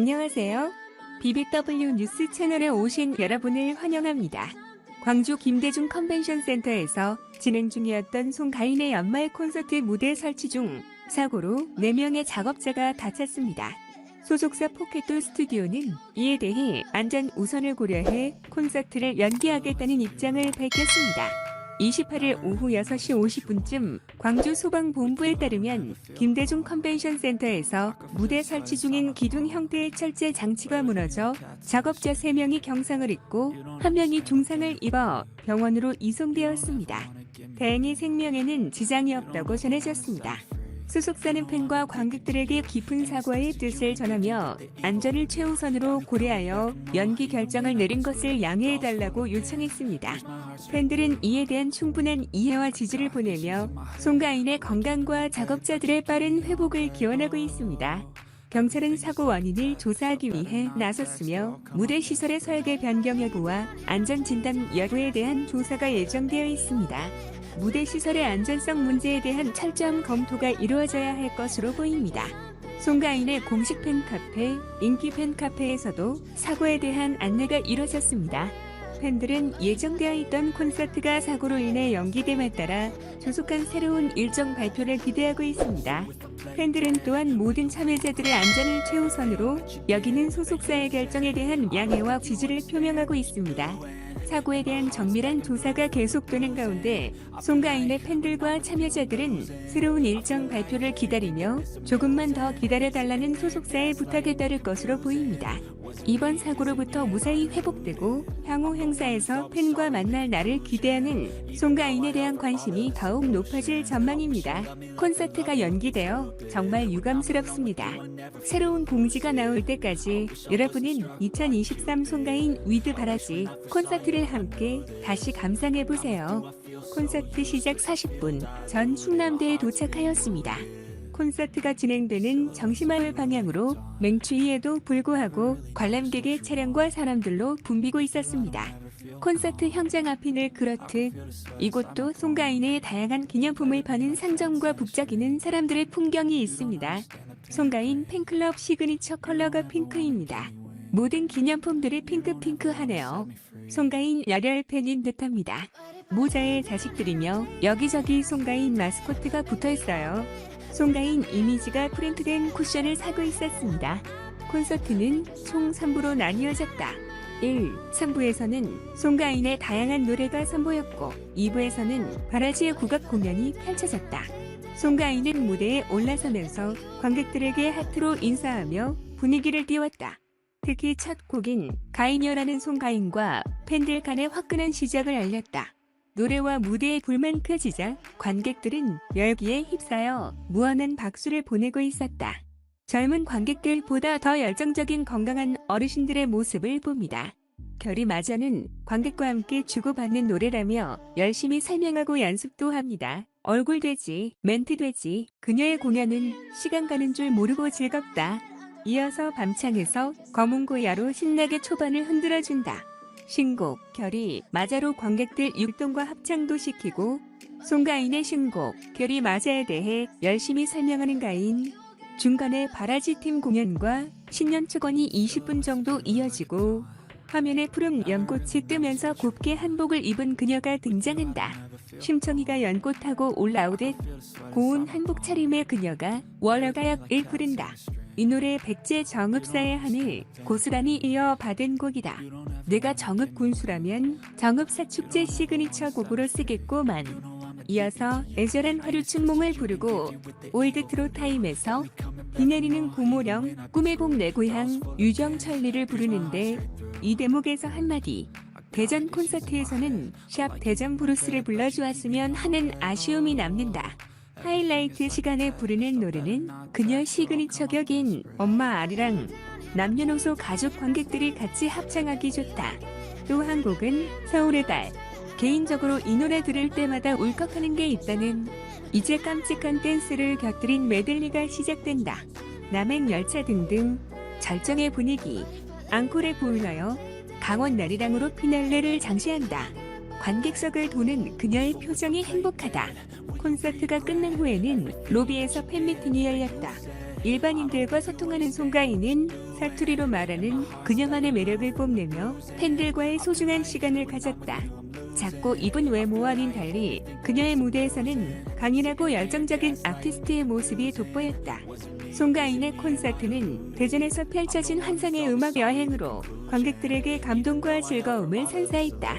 안녕하세요. BBW 뉴스 채널에 오신 여러분을 환영합니다. 광주 김대중 컨벤션 센터에서 진행 중이었던 송가인의 연말 콘서트 무대 설치 중 사고로 4명의 작업자가 다쳤습니다. 소속사 포켓돌 스튜디오는 이에 대해 안전 우선을 고려해 콘서트를 연기하겠다는 입장을 밝혔습니다. 28일 오후 6시 50분쯤 광주 소방본부에 따르면 김대중 컨벤션 센터에서 무대 설치 중인 기둥 형태의 철제 장치가 무너져 작업자 3명이 경상을 입고 1명이 중상을 입어 병원으로 이송되었습니다. 다행히 생명에는 지장이 없다고 전해졌습니다. 소속사는 팬과 관객들에게 깊은 사과의 뜻을 전하며 안전을 최우선으로 고려하여 연기 결정을 내린 것을 양해해달라고 요청했습니다. 팬들은 이에 대한 충분한 이해와 지지를 보내며 송가인의 건강과 작업자들의 빠른 회복을 기원하고 있습니다. 경찰은 사고 원인을 조사하기 위해 나섰으며 무대 시설의 설계 변경 여부와 안전 진단 여부에 대한 조사가 예정되어 있습니다. 무대 시설의 안전성 문제에 대한 철저한 검토가 이루어져야 할 것으로 보입니다. 송가인의 공식 팬카페, 인기 팬카페에서도 사고에 대한 안내가 이뤄졌습니다. 팬들은 예정되어 있던 콘서트가 사고로 인해 연기됨에 따라 조속한 새로운 일정 발표를 기대하고 있습니다. 팬들은 또한 모든 참여자들의 안전을 최우선으로 여기는 소속사의 결정에 대한 양해와 지지를 표명하고 있습니다. 사고에 대한 정밀한 조사가 계속되는 가운데 송가인의 팬들과 참여자들은 새로운 일정 발표를 기다리며 조금만 더 기다려달라는 소속사의 부탁에 따를 것으로 보입니다. 이번 사고로부터 무사히 회복되고 향후 행사에서 팬과 만날 날을 기대하는 송가인에 대한 관심이 더욱 높아질 전망입니다. 콘서트가 연기되어 정말 유감스럽습니다. 새로운 공지가 나올 때까지 여러분은 2023 송가인 위드 바라지 콘서트를 함께 다시 감상해보세요. 콘서트 시작 40분 전 충남대에 도착하였습니다. 콘서트가 진행되는 정시마을 방향으로 맹추위에도 불구하고 관람객의 차량과 사람들로 붐비고 있었습니다. 콘서트 현장 앞인을 그렇듯 이곳도 송가인의 다양한 기념품을 파는 상점과 북적이는 사람들의 풍경이 있습니다. 송가인 팬클럽 시그니처 컬러가 핑크입니다. 모든 기념품들이 핑크핑크하네요. 송가인 열혈 팬인 듯합니다. 모자의 자식들이며 여기저기 송가인 마스코트가 붙어 있어요. 송가인 이미지가 프린트된 쿠션을 사고 있었습니다. 콘서트는 총 3부로 나뉘어졌다. 1. 3부에서는 송가인의 다양한 노래가 선보였고 2부에서는 바라지의 국악 공연이 펼쳐졌다. 송가인은 무대에 올라서면서 관객들에게 하트로 인사하며 분위기를 띄웠다. 특히 첫 곡인 가인여라는 송가인과 팬들 간의 화끈한 시작을 알렸다. 노래와 무대의 불만 커지자 관객들은 열기에 휩싸여 무한한 박수를 보내고 있었다. 젊은 관객들보다 더 열정적인 건강한 어르신들의 모습을 봅니다. 결이 마저는 관객과 함께 주고받는 노래라며 열심히 설명하고 연습도 합니다. 얼굴 되지, 멘트 되지, 그녀의 공연은 시간 가는 줄 모르고 즐겁다. 이어서 밤창에서 검은 고야로 신나게 초반을 흔들어준다. 신곡, 결이 마자로 관객들 율동과 합창도 시키고 송가인의 신곡, 결이 마자에 대해 열심히 설명하는 가인 중간에 바라지 팀 공연과 신년 축원이 20분 정도 이어지고 화면에 푸른 연꽃이 뜨면서 곱게 한복을 입은 그녀가 등장한다. 심청이가 연꽃하고 올라오듯 고운 한복 차림의 그녀가 월어가역을 부른다. 이 노래 백제 정읍사의 한을 고스란히 이어받은 곡이다. 내가 정읍 군수라면 정읍사 축제 시그니처 곡으로 쓰겠고만. 이어서 애절한 화류춘몽을 부르고 올드 트로 타임에서 비 내리는 고모령 꿈의 복내 고향 유정천리를 부르는데 이 대목에서 한마디 대전 콘서트에서는 샵 대전 브루스를 불러주었으면 하는 아쉬움이 남는다. 하이라이트 시간에 부르는 노래는 그녀 시그니처 격인 엄마 아리랑 남녀노소 가족 관객들이 같이 합창하기 좋다. 또 한 곡은 서울의 달. 개인적으로 이 노래 들을 때마다 울컥하는 게 있다는 이제 깜찍한 댄스를 곁들인 메들리가 시작된다. 남행 열차 등등 절정의 분위기. 앙콜에 보일러요. 강원 나리랑으로 피날레를 장시한다. 관객석을 도는 그녀의 표정이 행복하다. 콘서트가 끝난 후에는 로비에서 팬미팅이 열렸다. 일반인들과 소통하는 송가인은 사투리로 말하는 그녀만의 매력을 뽐내며 팬들과의 소중한 시간을 가졌다. 작고 이쁜 외모와는 달리 그녀의 무대에서는 강인하고 열정적인 아티스트의 모습이 돋보였다. 송가인의 콘서트는 대전에서 펼쳐진 환상의 음악 여행으로 관객들에게 감동과 즐거움을 선사했다.